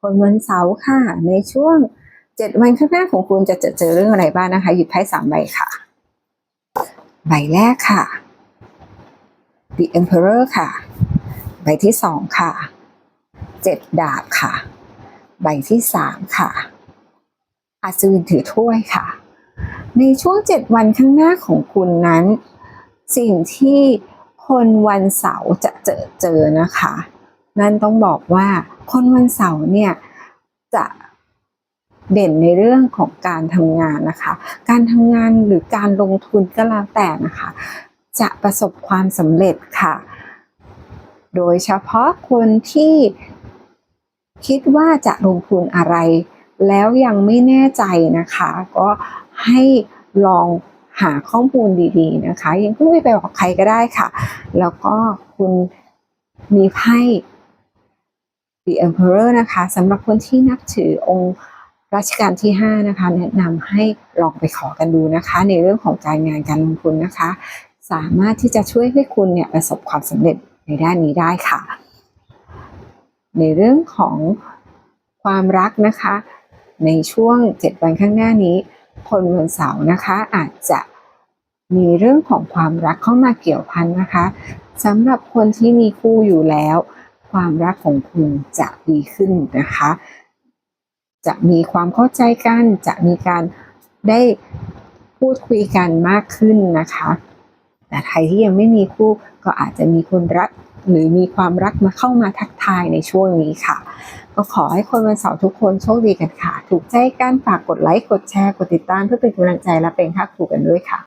คนวันเสาร์ค่ะ ในช่วงเจ็ดวันข้างหน้าของคุณจะเจอเจอเรื่องอะไรบ้างนะคะ หยิบไพ่สามใบค่ะ ใบแรกค่ะ The Emperor ค่ะ ใบที่สองค่ะ เจ็ดดาบค่ะ ใบที่สามค่ะอัศวินถือถ้วยค่ะ ในช่วงเจ็ดวันข้างหน้าของคุณนั้น สิ่งที่คนวันเสาร์จะเจอเจอนะคะ นั่นต้องบอกว่า คนวันเสาร์เนี่ยจะเด่นในเรื่องของการทำงานนะคะ การทำงานหรือการลงทุนก็แล้วแต่นะคะ จะประสบความสำเร็จค่ะ โดยเฉพาะคนที่คิดว่าจะลงทุนอะไร แล้วยังไม่แน่ใจนะคะ ก็ให้ลองหาข้อมูลดีๆนะคะ ยังเพิ่งไม่ไปบอกใครก็ได้ค่ะ แล้วก็คุณมีไพ่ The Emperor นะคะสำหรับคนที่นับถือองค์รัชกาลที่ 5 นะคะ แนะนำให้ลองไปขอกันดูนะคะ ในเรื่องของการงานการลงทุนนะคะ สามารถที่จะช่วยให้คุณเนี่ยประสบความสำเร็จในด้านนี้ได้ค่ะ ในเรื่องของความรักนะคะ ในช่วง 7 วันข้างหน้านี้ คนวันเสาร์นะคะอาจจะมีเรื่องของความรักเข้ามาเกี่ยวพันนะคะสำหรับคนที่มีคู่อยู่แล้ว ความรักของคุณจะดีขึ้นนะคะ จะมีความเข้าใจกัน จะมีการได้พูดคุยกันมากขึ้นนะคะ แต่ใครที่ยังไม่มีคู่ก็อาจจะมีคนรักหรือมีความรักมาเข้ามาทักทายในช่วงนี้ค่ะ ก็ขอให้คนวันเสาร์ทุกคนโชคดีกันค่ะ ถูกใจกันฝากกดไลค์ กดแชร์ กดติดตามเพื่อเป็นกำลังใจและเป็นค่าครูกันด้วยค่ะ